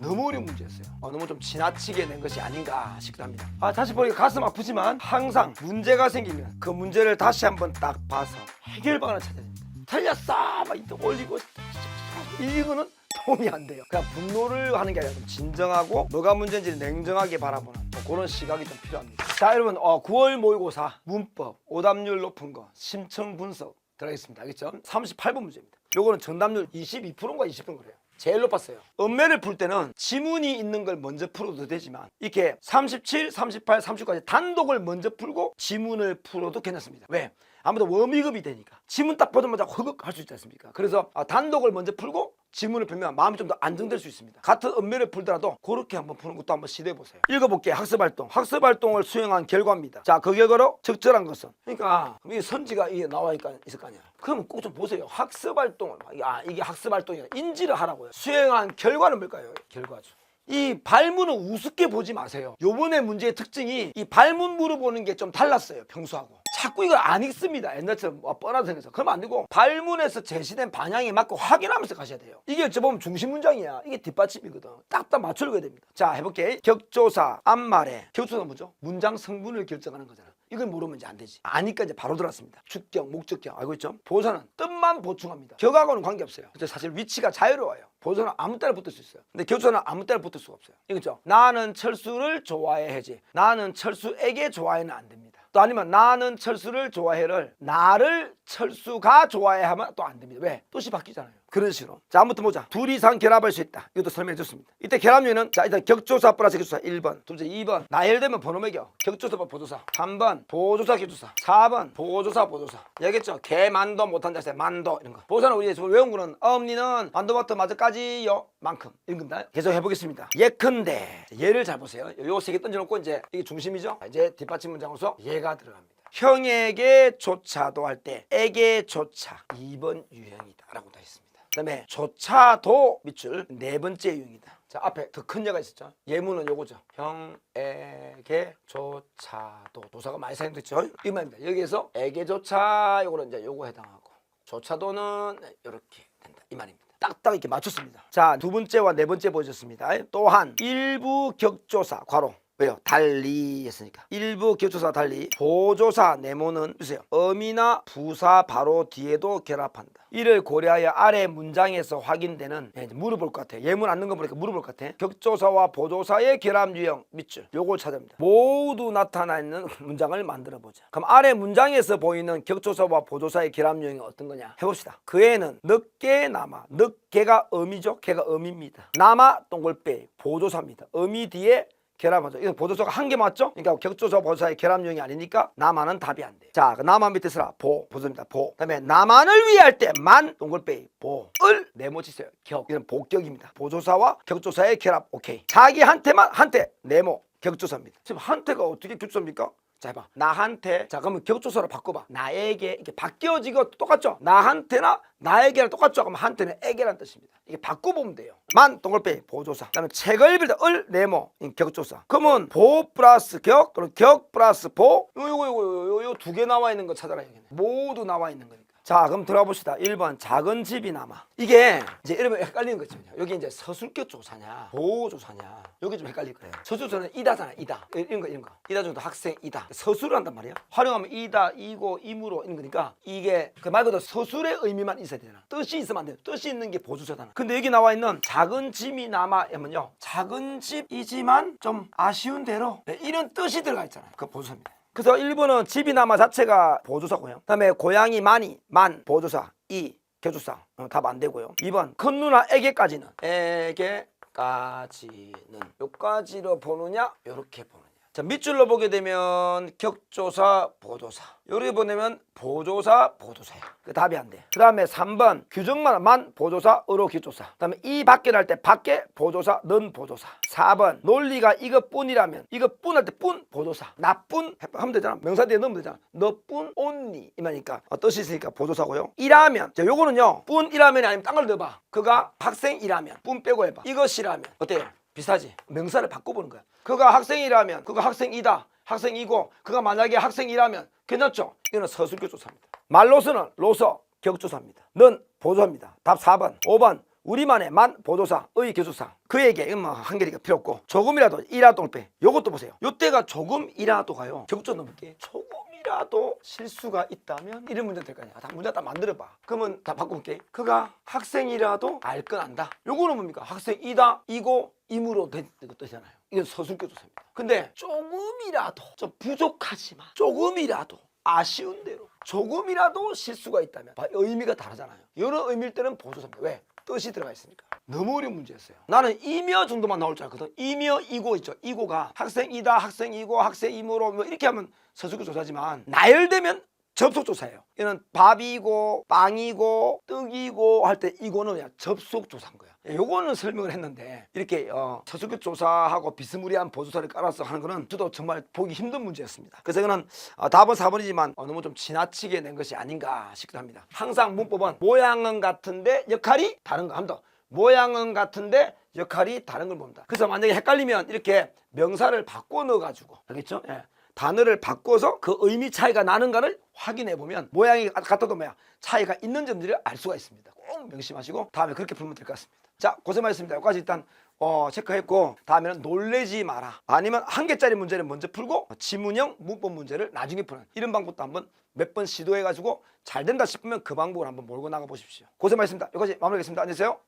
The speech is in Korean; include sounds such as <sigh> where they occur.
너무 어려운 문제였어요. 어, 너무 좀 지나치게 낸 것이 아닌가 싶기도 합니다. 아, 다시 보니까 가슴 아프지만 항상 문제가 생기면 그 문제를 다시 한번 딱 봐서 해결방안을 찾아야 됩니다. 틀렸어! 막 이때 올리고 이거는 도움이 안 돼요. 그냥 분노를 하는 게 아니라 좀 진정하고 뭐가 문제인지 냉정하게 바라보는 뭐 그런 시각이 좀 필요합니다. 자, 여러분, 어, 9월 모의고사 문법, 오답률 높은 거, 심층 분석 들어가겠습니다. 알겠죠? 38번 문제입니다. 요거는 정답률 22%인가 20%인 거래요. 제일 높았어요. 음매를 풀 때는 지문이 있는 걸 먼저 풀어도 되지만 이렇게 37, 38, 39까지 단독을 먼저 풀고 지문을 풀어도 괜찮습니다. 왜? 아무래도 워밍업이 되니까 지문 딱 보자마자 허걱 할 수 있지 않습니까? 그래서 아, 단독을 먼저 풀고 지문을 풀면 마음이 좀 더 안정될 수 있습니다. 같은 음매를 풀더라도 그렇게 한번 푸는 것도 한번 시도해 보세요. 읽어볼게요. 학습 활동. 학습 활동을 수행한 결과입니다. 자, 그 결과로 적절한 것은 그러니까 이 선지가 이게 나와 있- 있을 거 아니야. 그럼 꼭 좀 보세요. 학습 활동을 아 이게 학습 활동이야. 인지를 하라고요. 수행한 결과는 뭘까요? 결과죠. 이 발문을 우습게 보지 마세요. 요번에 문제의 특징이 이 발문 물어보는 게 좀 달랐어요. 평소하고. 자꾸 이걸 안 읽습니다. 옛날처럼 뭐 뻔하다 생각해서. 그러면 안 되고 발문에서 제시된 방향에 맞고 확인하면서 가셔야 돼요. 이게 저 보면 중심 문장이야. 이게 뒷받침이거든. 딱딱 맞춰줘야 됩니다. 자 해볼게. 격조사, 앞말에. 격조사 뭐죠? 문장 성분을 결정하는 거잖아. 이걸 모르면 이제 안 되지. 아니까 이제 바로 들어왔습니다. 축경, 목적경 알고 있죠? 보사는 뜻만 보충합니다. 격하고는 관계없어요. 그래서 사실 위치가 자유로워요. 보사는 아무 때나 붙을 수 있어요. 근데 격조사는 아무 때나 붙을 수가 없어요. 이거죠? 나는 철수를 좋아해 해지. 나는 철수에게 좋아해는 안 됩니다. 또 아니면 나는 철수를 좋아해를 나를 철수가 좋아해 하면 또 안 됩니다. 왜? 뜻이 바뀌잖아요. 그런 식으로. 자, 아무튼 보자. 둘 이상 결합할 수 있다. 이것도 설명해 줬습니다. 이때 결합류는 자, 일단 격조사 플러스 격조사 1번. 둘째 2번. 나열되면 번호 매겨. 격조사 보조사. 3번. 보조사 격조사. 4번. 보조사 보조사. 얘기했죠. 개만도 못한 자세 만도 이런 거. 보조사는 우리 지금 외운 거는 엄니는 만도부터 마저까지요. 만큼. 이런 겁니다. 계속 해 보겠습니다. 예컨대. 예를 잘 보세요. 요 세 개 던져 놓고 이제 이게 중심이죠. 자, 이제 뒷받침 문장으로서 예가 들어갑니다. 형에게 조차도 할 때 에게 조차 2번 유형이다 라고 다 했습니다 그 다음에 조차도 밑줄 네 번째 유형이다. 자 앞에 더큰 예가 있었죠. 예문은 요거죠. 형에게 조차도. 도사가 많이 사용됐죠. 이 말입니다. 여기에서 에게조차 요거는 이제 요거 해당하고 조차도는 이렇게 된다. 이 말입니다. 딱딱 이렇게 맞췄습니다. 자 두 번째와 네 번째 보셨습니다. 또한 일부 격조사 괄호 왜요? 달리 했으니까. 일부 격조사 달리. 보조사 네모는 주세요. 어미나 부사 바로 뒤에도 결합한다. 이를 고려하여 아래 문장에서 확인되는 예, 물어볼 것 같아요. 예문 안는 거 보니까 물어볼 것 같아 격조사와 보조사의 결합 유형 밑줄. 요걸 찾아옵니다. 모두 나타나 있는 <laughs> 문장을 만들어 보자. 그럼 아래 문장에서 보이는 격조사와 보조사의 결합 유형이 어떤 거냐? 해봅시다. 그 애는 늦게 남아. 늦게가 어미죠? 걔가 어미입니다. 남아 동글빼. 보조사입니다. 어미 뒤에 결합하죠. 이거 보조소가 한 개 맞죠? 그러니까 격조소 보조사의 결합용이 아니니까 남한은 답이 안 돼. 자, 그 남한 밑에 쓰라. 보. 보조입니다. 보. 그다음에 남한을 위할 때 만 동글빼 보. 을 네모 치세요. 격. 이건 복격입니다. 보조사와 격조사의 결합. 오케이. 자기한테만 한테 네모. 격조사입니다. 지금 한테가 어떻게 격조사입니까? 자 해봐. 나한테 자 그러면 격조사로 바꿔봐. 나에게 이렇게 바뀌어지고 똑같죠? 나한테나 나에게랑 똑같죠? 그러면 한테는 에게란 뜻입니다. 이게 바꿔보면 돼요. 만 동글빼 보조사. 그 다음에 책을 빌다 을 네모 이 격조사. 그러면 보 플러스 격 그럼 격 플러스 보. 요거 요거 요거 요거 두개 나와 있는 거 찾아라 여기는 모두 나와 있는 거니까 자 그럼 들어가 봅시다. 1번 작은 집이 남아. 이게 이제 여러분 헷갈리는 거 있죠. 여기 이제 서술격 조사냐 보조사냐. 여기 좀 헷갈릴 거예요. 서술조사는 이다잖아 이다. 이런 거 이런 거. 이다 중도 학생 이다. 서술을 한단 말이야 활용하면 이다 이고 이무로 이런 거니까 이게 그 말 그대로 서술의 의미만 있어야 되잖아. 뜻이 있으면 안 돼요. 뜻이 있는 게 보조사잖아. 근데 여기 나와 있는 작은 집이 남아 하면요. 작은 집이지만 좀 아쉬운 대로 네, 이런 뜻이 들어가 있잖아요. 그 보조사입니다 그래서 1번은 집이 남아 자체가 보조사고요. 그다음에 고양이 많이 만 보조사 이 교조사 어, 답 안 되고요. 2번 큰 누나 에게까지는 에게까지는 요까지로 보느냐 요렇게 보느냐. 자 밑줄로 보게 되면 격조사 보조사 요렇게 보내면 보조사 보조사야. 그 답이 안 돼. 그 다음에 3번 규정만 만 보조사 으로 기조사. 그 다음에 이 밖에 날 때 밖에 보조사 는 보조사. 4번 논리가 이것뿐이라면 이것뿐 할 때 뿐 보조사. 나뿐 하면 되잖아. 명사 뒤에 넣으면 되잖아. 너뿐 온니 이 말이니까 어, 뜻이 있으니까 보조사고요. 이라면 자 요거는요 뿐이라면이 아니면 딴 걸 넣어봐. 그가 학생이라면 뿐 빼고 해봐. 이것이라면 어때요? 비슷하지? 명사를 바꿔보는 거야. 그가 학생이라면 그가 학생이다. 학생이고 그가 만약에 학생이라면 괜찮죠? 이거는 서술교 조사입니다. 말로서는 로서 격조사입니다. 는 보조합니다. 답 4번. 5번 우리만의 만 보도사 의 교수상 그에게 뭐 한계리가 필요 없고 조금이라도 이라도를 빼 요것도 보세요 요때가 조금이라도 가요 적절 넘을게 조금이라도 실수가 있다면 이런 문제 될 거 아니야 다 문제 다 만들어봐 그러면 다 바꿔볼게 그가 학생이라도 알 건 안다 요거는 뭡니까 학생이다 이고 임으로 된 뜻이잖아요 이건 서술교 조사입니다 근데 조금이라도 좀 부족하지만 조금이라도 아쉬운 대로 조금이라도 실수가 있다면 봐, 의미가 다르잖아요. 이런 의미일 때는 보조사입니다. 왜? 뜻이 들어가 있으니까. 너무 어려운 문제였어요. 나는 이며 정도만 나올 줄 알았거든. 이며 이고 있죠. 이고가 학생이다, 학생이고, 학생이므로 뭐 이렇게 하면 서술교 조사지만 나열되면 접속 조사예요. 이는 밥이고 빵이고 떡이고 할 때 이거는 그냥 접속 조사인 거야. 요거는 설명을 했는데 이렇게 어, 서술교 조사하고 비스무리한 보조사를 깔아서 하는 거는 저도 정말 보기 힘든 문제였습니다. 그래서 이거는 어, 답은 4번이지만 어, 너무 좀 지나치게 낸 것이 아닌가 싶기도 합니다. 항상 문법은 모양은 같은데 역할이 다른 거 합니다. 모양은 같은데 역할이 다른 걸 봅니다. 그래서 만약에 헷갈리면 이렇게 명사를 바꿔 넣어가지고 알겠죠? 예. 단어를 바꿔서 그 의미 차이가 나는가를 확인해 보면 모양이 같아도 뭐야 차이가 있는 점들을 알 수가 있습니다. 꼭 명심하시고 다음에 그렇게 풀면 될 것 같습니다. 자 고생하셨습니다. 여기까지 일단 어, 체크했고 다음에는 놀래지 마라. 아니면 한 개짜리 문제를 먼저 풀고 지문형 문법 문제를 나중에 푸는 이런 방법도 한번 몇 번 시도해가지고 잘 된다 싶으면 그 방법을 한번 몰고 나가 보십시오. 고생하셨습니다. 여기까지 마무리하겠습니다. 안녕히 계세요.